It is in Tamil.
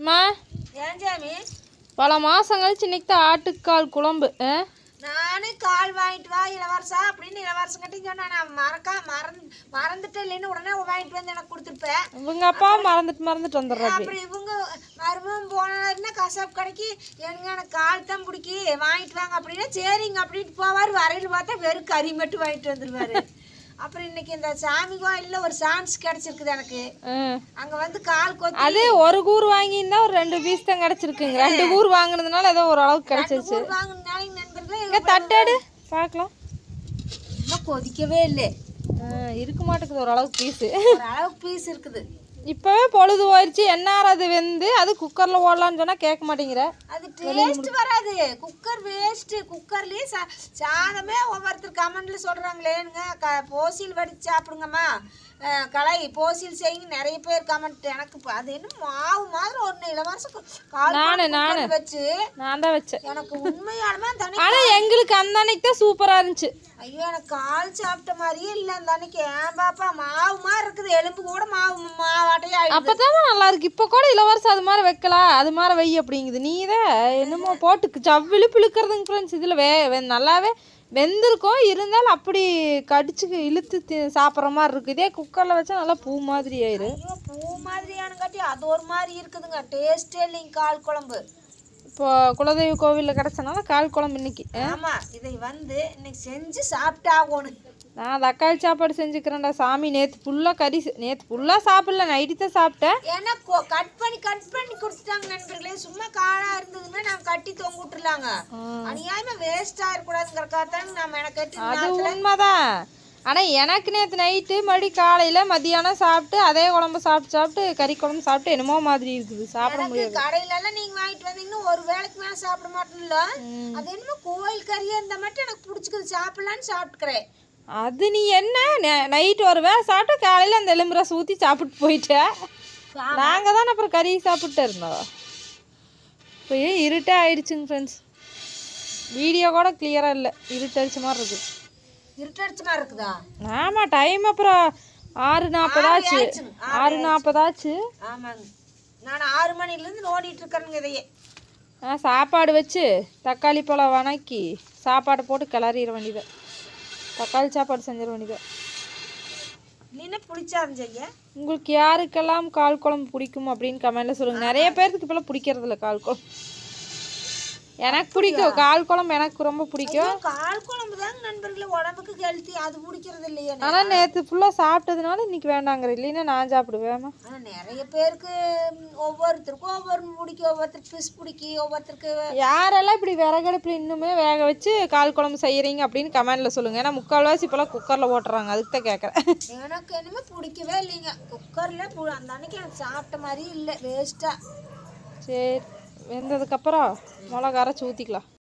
அம்மா ஏன் சாமி? பல மாதம் கழிச்சு இன்னைக்கு தான் ஆட்டுக்கால் குழம்பு? நானே கால் வாங்கிட்டு வா இளவரசா அப்படின்னு இளவரசன் கிட்ட சொன்னேன். நான் மறக்கா மறந்து மறந்துட்டு இல்லைன்னு உடனே வாங்கிட்டு வந்து எனக்கு கொடுத்துருப்பேன். இவங்க அப்பா மறந்துட்டு மறந்துட்டு வந்துடுறாப்பி அப்புறம் இவங்க மருமகம் போனாருன்னா கசாப் கடைக்கு எனக்கு எனக்கு கால் தான் பிடிக்கி வாங்கிட்டு வாங்க அப்படின்னா சரிங்க அப்படின்ட்டு போவார். வரையில் பார்த்தா வெறும் கறி மட்டும் வாங்கிட்டு வந்துருவாரு. அப்புறம் இன்னைக்கு இந்த சாமி கோயிலில் ஒரு சான்ஸ் கிடைச்சிருக்குது எனக்கு. அங்க வந்து கால் கொத்தி அது ஒரு கூறு வாங்கியிருந்தா ஒரு ரெண்டு பீஸ் தான் கிடச்சிருக்குங்க. ரெண்டு கூறு வாங்கினதுனால ஏதோ ஓரளவுக்கு கிடச்சிருச்சு. வாங்கினாலே நண்பர்களே இங்கே தட்டாடு. பார்க்கலாம். இன்னும் கொதிக்கவே இல்லை. இருக்க மாட்டேங்குது ஓரளவுக்கு பீஸு ஒரு அளவுக்கு பீஸ் இருக்குது. இப்போவே பொழுது போயிடுச்சு என்னார் அது வெந்து? அது குக்கரில் ஓடலான்னு சொன்னால் கேட்க மாட்டேங்கிற. அது டேஸ்ட் வராது. குக்கர் வேஸ்ட் குக்கர்லயே சா சாதமே ஒவ்வொருத்தர் கமெண்ட்ல சொல்றாங்களேங்க க போசில் வடிச்சு சாப்பிடுங்கம்மா. கலை போசில் செய்யுங்க. நிறைய பேர் கமெண்ட் எனக்கு அது என்ன மாவு மாதிரி ஒன்று இலவசம் நானு, நானு. வச்சு நான் தான் வச்சேன். எனக்கு உண்மையாலுமே அந்த ஆனால் எங்களுக்கு அந்த அன்னைக்கு தான் சூப்பராக இருந்துச்சு. ஐயோ எனக்கு கால் சாப்பிட்ட மாதிரியே இல்லை அந்த அன்னைக்கு. ஏன் பாப்பா மாவு மாதிரி இருக்குது. எலும்பு கூட மாவு ஆயிடுது அப்பதான் நல்லா இருக்கு இப்போ கூட இளவரசம் அது மாதிரி வைக்கலாம் அது மாதிரி வை அப்படிங்குது. நீ தான் என்னமோ போட்டு சவ்விழு பிழுக்கிறதுங்க ஃப்ரெண்ட்ஸ் இதில் வே நல்லாவே வெந்திருக்கும். இருந்தாலும் அப்படி கடிச்சு இழுத்து சாப்பிட்ற மாதிரி இருக்கு. இதே குக்கரில் வச்சா நல்லா பூ மாதிரி ஆயிரு ஐயோ பூ மாதிரியானுங்காட்டி அது ஒரு மாதிரி இருக்குதுங்க. டேஸ்டே இல்லைங்க கால் குழம்பு. இப்போ குலதெய்வ கோவிலில் கிடச்சனால கால் குழம்பு இன்னைக்கு ஆமா இதை வந்து இன்னைக்கு செஞ்சு சாப்பிட்டாகணும் நான் தக்காளி சாப்பாடு செஞ்சுக்கிறேன்டா. சாமி நேற்று ஃபுல்லாக கறி நேற்று ஃபுல்லாக சாப்பிடல நைட்டு தான் சாப்பிட்டேன். ஏன்னா கட் பண்ணி கட் பண்ணி கொடுத்துட்டாங்க நண்பர்களே. சும்மா காடா இருந்ததுன்னா நாங்க கட்டி தொங்க விட்டுருலாங்க அநியாயமா வேஸ்ட் ஆயிடக்கூடாதுங்கிறக்காக தான் நம்ம எனக்கு அது உண்மைதான். ஆனால் எனக்கு நேற்று நைட்டு மறுபடி காலையில் மதியானம் சாப்பிட்டு அதே குழம்பு சாப்பிட்டு சாப்பிட்டு கறி குழம்பு சாப்பிட்டு என்னமோ மாதிரி இருக்குது. சாப்பிட முடியாது. கடையில எல்லாம் நீங்க வாங்கிட்டு வந்தீங்கன்னா ஒரு வேளைக்கு மேல சாப்பிட மாட்டோம்ல அது என்னமோ கோயில் கறியா இருந்தா மட்டும் எனக்கு பிடிச்சிக்குது. சாப்பிடலான்னு சாப்பிட்டுக்கிறேன். அது நீ என்ன? நைட்டு ஒரு வேளை சாப்பிட்டு காலையில் அந்த எலும்பு ரசம் ஊற்றி சாப்பிட்டு போயிட்டேன் நாங்கள் தான் அப்புறம் கறி சாப்பிட்டு இருந்தோம். இப்போ ஏன் இருட்டே ஆயிடுச்சுங்க ஃப்ரெண்ட்ஸ் வீடியோ கூட கிளியராக இல்லை. இருட்டடிச்ச மாதிரி இருக்குது இருட்டடிச்ச மாதிரி இருக்குதா? ஆமாம் டைம் அப்புறம் ஆறு நாற்பதாச்சு. ஆறு நாற்பதாச்சு ஆமாங்க. நான் ஆறு மணில இருந்து ஓடிட்டு இருக்கிறேங்க இதையே. ஆ சாப்பாடு வச்சு தக்காளி பழம் வணக்கி சாப்பாடை போட்டு கிளறிட வேண்டியது. தக்காளி சாப்பாடு செஞ்சிட வேண்டியது புளிச்சாதம் செய்ய. உங்களுக்கு யாருக்கெல்லாம் கால் குழம்பு பிடிக்கும் அப்படின்னு கமெண்ட்ல சொல்லுங்க. நிறைய பேருக்கு இப்பெல்லாம் பிடிக்கிறது இல்லை கால் குழம்பு. எனக்கு பிடிக்கும். கால் குழம்பு எனக்கு ரொம்ப பிடிக்கும். கால் குழம்பு தாங்க நண்பர்களே. உடம்புக்கு ஹெல்த்தி அது பிடிக்கிறது இல்லையே ஆனால் நேற்று ஃபுல்லாக சாப்பிட்டதுனால இன்னைக்கு வேண்டாங்கிற. இல்லைன்னா நான் சாப்பிடுவேன் ஆனால் நிறைய பேருக்கு ஒவ்வொருத்தருக்கும் ஒவ்வொரு பிடிக்கும் ஒவ்வொருத்தருக்கு ஃபிஷ் பிடிக்கும் ஒவ்வொருத்தருக்கு யாரெல்லாம் இப்படி விறகடுப்பில் இன்னுமே வேக வச்சு கால் குழம்பு செய்கிறீங்க அப்படின்னு கமெண்ட்ல சொல்லுங்க. ஏன்னா முக்கால்வாசி இப்போலாம் குக்கரில் ஓட்டுறாங்க. அதுக்கு தான் கேட்குறேன். எனக்கு என்னமே பிடிக்கவே இல்லைங்க. குக்கரில் அந்த அன்னைக்கு எனக்கு சாப்பிட்ட மாதிரி இல்லை. வேஸ்ட்டாக சரி. வெந்ததுக்கப்புறம் மிளகா அரைச்சி ஊற்றிக்கலாம்